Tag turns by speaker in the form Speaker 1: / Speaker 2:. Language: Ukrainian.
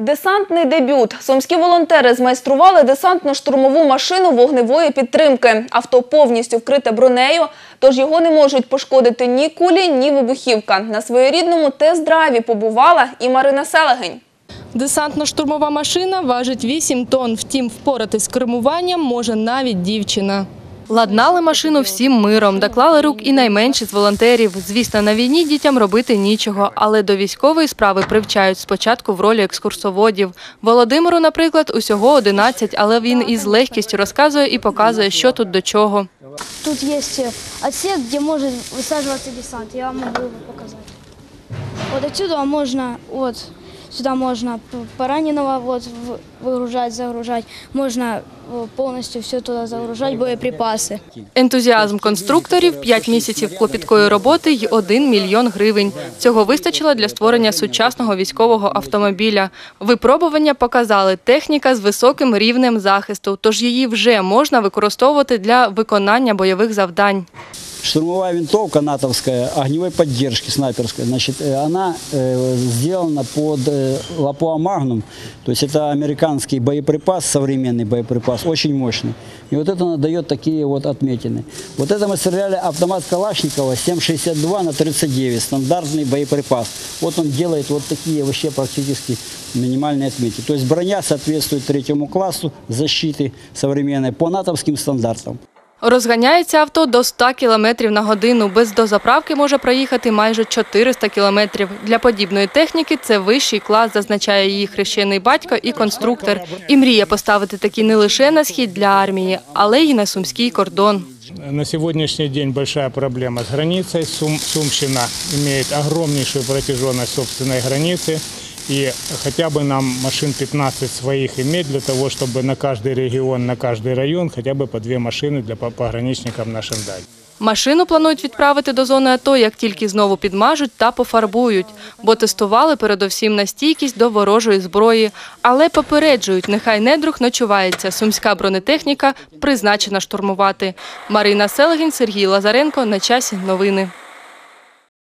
Speaker 1: Десантний дебют. Сумські волонтери змайстрували десантно-штурмову машину вогневої підтримки. Авто повністю вкрите бронею, тож його не можуть пошкодити ні кулі, ні вибухівка. На своєрідному тест-драйві побувала і Марина Селегень.
Speaker 2: Десантно-штурмова машина важить 8 тонн, втім впоратись з кермуванням може навіть дівчина. Ладнали машину всім миром, доклали рук і найменші з волонтерів. Звісно, на війні дітям робити нічого, але до військової справи привчають спочатку в ролі екскурсоводів. Володимиру, наприклад, усього 11, але він із легкістю розказує і показує, що тут до чого.
Speaker 3: Тут есть э, отсек, где может высаживаться десант. Я вам могу его показать. Вот отсюда можно, вот сюда можно п- пораненого вот в- выгружать, загружать. Можно э, полностью все туда загружать, боеприпасы.
Speaker 2: Ентузіазм конструкторів, 5 місяців клопіткої роботи й 1 мільйон гривень. Цього вистачило для створення сучасного військового автомобіля. Випробування показали техніка з високим рівнем захисту, тож її вже можна використовувати для виконання бойових завдань.
Speaker 4: Штурмовая винтовка натовская огневой поддержки снайперская, значит, э, она э, сделана под э, Лапуа Магнум, то есть это американский боеприпас, современный боеприпас, очень мощный. И вот это дает такие вот отметины. Вот это мы стреляли автомат Калашникова 7,62 на 39, стандартный боеприпас. Вот он делает вот такие вообще практически минимальные отметки. То есть броня соответствует третьему классу защиты современной по натовским стандартам.
Speaker 2: Розганяється авто до 100 км на годину. Без дозаправки може проїхати майже 400 км. Для подібної техніки це вищий клас, зазначає її хрещений батько і конструктор. І мріє поставити такі не лише на схід для армії, але й на сумський кордон.
Speaker 5: На сегодняшний день большая проблема с границей. Сум, Сумщина имеет огромнейшую протяженность собственной границы И хотя бы нам машин 15 своих иметь для того, чтобы на каждый регион, на каждый район хотя бы по две машины для по- пограничникам нашим дать.
Speaker 2: Машину планують відправити до зони АТО, як тільки знову підмажуть та пофарбують, бо тестували передовсім на стійкість до ворожої зброї. Але попереджують, нехай недруг ночувається. Сумська бронетехніка призначена штурмувати. Марина Селегін, Сергій Лазаренко. На часі новини.